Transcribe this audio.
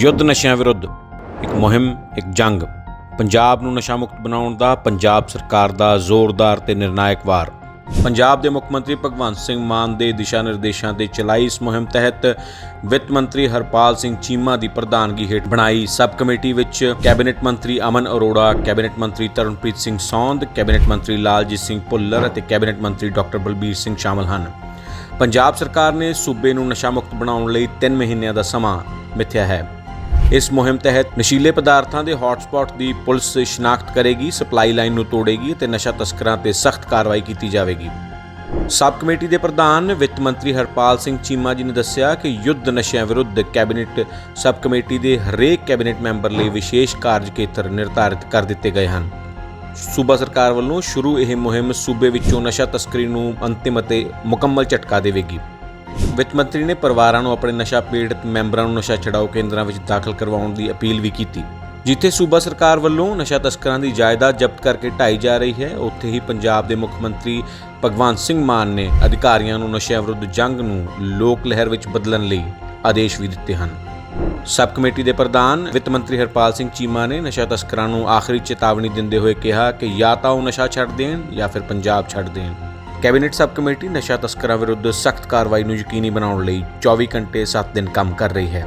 ਯੁੱਧ ਨਸ਼ਿਆਂ ਵਿਰੁੱਧ ਇੱਕ ਮੁਹਿੰਮ, ਇੱਕ ਜੰਗ। ਪੰਜਾਬ ਨੂੰ ਨਸ਼ਾ ਮੁਕਤ ਬਣਾਉਣ ਦਾ, ਪੰਜਾਬ ਸਰਕਾਰ ਦਾ ਜ਼ੋਰਦਾਰ ਤੇ ਨਿਰਣਾਇਕ ਵਾਰ। ਪੰਜਾਬ ਦੇ ਮੁੱਖ ਮੰਤਰੀ ਭਗਵੰਤ ਸਿੰਘ ਮਾਨ ਦੇ ਦਿਸ਼ਾ ਨਿਰਦੇਸ਼ਾਂ ਤੇ ਚਲਾਈ ਇਸ ਮੁਹਿੰਮ ਤਹਿਤ ਵਿੱਤ ਮੰਤਰੀ ਹਰਪਾਲ ਸਿੰਘ ਚੀਮਾ ਦੀ ਪ੍ਰਧਾਨਗੀ ਹੇਠ ਬਣਾਈ ਸਬ ਕਮੇਟੀ ਵਿੱਚ ਕੈਬਨਿਟ ਮੰਤਰੀ ਅਮਨ ਅਰੋੜਾ, ਕੈਬਨਿਟ ਮੰਤਰੀ ਤਰਨਪ੍ਰੀਤ ਸਿੰਘ ਸੌਂਦ, ਕੈਬਨਿਟ ਮੰਤਰੀ ਲਾਲਜੀਤ ਸਿੰਘ ਭੁੱਲਰ ਅਤੇ ਕੈਬਨਿਟ ਮੰਤਰੀ ਡਾਕਟਰ ਬਲਬੀਰ ਸਿੰਘ ਸ਼ਾਮਲ ਹਨ। ਪੰਜਾਬ ਸਰਕਾਰ ਨੇ ਸੂਬੇ ਨੂੰ ਨਸ਼ਾ ਮੁਕਤ ਬਣਾਉਣ ਲਈ 3 ਮਹੀਨਿਆਂ ਦਾ ਸਮਾਂ ਮਿੱਥਿਆ ਹੈ। ਇਸ ਮੁਹਿੰਮ ਤਹਿਤ ਨਸ਼ੀਲੇ ਪਦਾਰਥਾਂ ਦੇ ਹੌਟਸਪੌਟ ਦੀ ਪੁਲਿਸ ਸ਼ਨਾਖਤ ਕਰੇਗੀ ਸਪਲਾਈ ਲਾਈਨ ਨੂੰ ਤੋੜੇਗੀ ਤੇ ਨਸ਼ਾ ਤਸਕਰਾਂ ਤੇ ਸਖਤ ਕਾਰਵਾਈ ਕੀਤੀ ਜਾਵੇਗੀ। ਸਬ ਕਮੇਟੀ ਦੇ ਪ੍ਰਧਾਨ ਵਿੱਤ ਮੰਤਰੀ ਹਰਪਾਲ ਸਿੰਘ ਚੀਮਾ ਜੀ ਨੇ ਦੱਸਿਆ ਕਿ ਯੁੱਧ ਨਸ਼ਿਆਂ ਵਿਰੁੱਧ ਕੈਬਨਿਟ ਸਬ ਕਮੇਟੀ ਦੇ ਹਰੇਕ ਕੈਬਨਿਟ ਮੈਂਬਰ ਲਈ ਵਿਸ਼ੇਸ਼ ਕਾਰਜ ਖੇਤਰ ਨਿਰਧਾਰਿਤ ਕਰ ਦਿੱਤੇ ਗਏ ਹਨ। ਸੂਬਾ ਸਰਕਾਰ ਵੱਲੋਂ ਸ਼ੁਰੂ ਇਹ ਮੁਹਿੰਮ ਸੂਬੇ ਵਿੱਚੋਂ ਨਸ਼ਾ ਤਸਕਰੀ ਨੂੰ ਅੰਤਿਮ ਅਤੇ ਮੁਕੰਮਲ ਝਟਕਾ ਦੇਵੇਗੀ। ਵਿੱਤ ਮੰਤਰੀ ਨੇ ਪਰਿਵਾਰਾਂ ਨੂੰ ਆਪਣੇ ਨਸ਼ਾ ਪੀੜਤ ਮੈਂਬਰਾਂ ਨੂੰ ਨਸ਼ਾ ਛਡਾਊ ਕੇਂਦਰਾਂ ਵਿੱਚ ਦਾਖਲ ਕਰਵਾਉਣ ਦੀ ਅਪੀਲ ਵੀ ਕੀਤੀ। ਜਿੱਥੇ ਸੂਬਾ ਸਰਕਾਰ ਵੱਲੋਂ ਨਸ਼ਾ ਤਸਕਰਾਂ ਦੀ ਜਾਇਦਾਦ ਜ਼ਬਤ ਕਰਕੇ ਢਾਈ ਜਾ ਰਹੀ ਹੈ, ਉੱਥੇ ਹੀ ਪੰਜਾਬ ਦੇ ਮੁੱਖ ਮੰਤਰੀ ਭਗਵੰਤ ਸਿੰਘ ਮਾਨ ਨੇ ਅਧਿਕਾਰੀਆਂ ਨੂੰ ਨਸ਼ਿਆਂ ਵਿਰੁੱਧ ਜੰਗ ਨੂੰ ਲੋਕ ਲਹਿਰ ਵਿੱਚ ਬਦਲਣ ਲਈ ਆਦੇਸ਼ ਵੀ ਦਿੱਤੇ ਹਨ। ਸਬ ਕਮੇਟੀ ਦੇ ਪ੍ਰਧਾਨ ਵਿੱਤ ਮੰਤਰੀ ਹਰਪਾਲ ਸਿੰਘ ਚੀਮਾ ਨੇ ਨਸ਼ਾ ਤਸਕਰਾਂ ਨੂੰ ਆਖਰੀ ਚੇਤਾਵਨੀ ਦਿੰਦੇ ਹੋਏ ਕਿਹਾ ਕਿ ਜਾਂ ਤਾਂ ਉਹ ਨਸ਼ਾ ਛੱਡ ਦੇਣ ਜਾਂ ਫਿਰ ਪੰਜਾਬ ਛੱਡ ਦੇਣ। ਕੈਬਨਿਟ ਸਬ ਕਮੇਟੀ ਨਸ਼ਾ ਤਸਕਰਾਂ ਵਿਰੁੱਧ ਸਖਤ ਕਾਰਵਾਈ ਨੂੰ ਯਕੀਨੀ ਬਣਾਉਣ ਲਈ 24 ਘੰਟੇ 7 ਦਿਨ ਕੰਮ ਕਰ ਰਹੀ ਹੈ।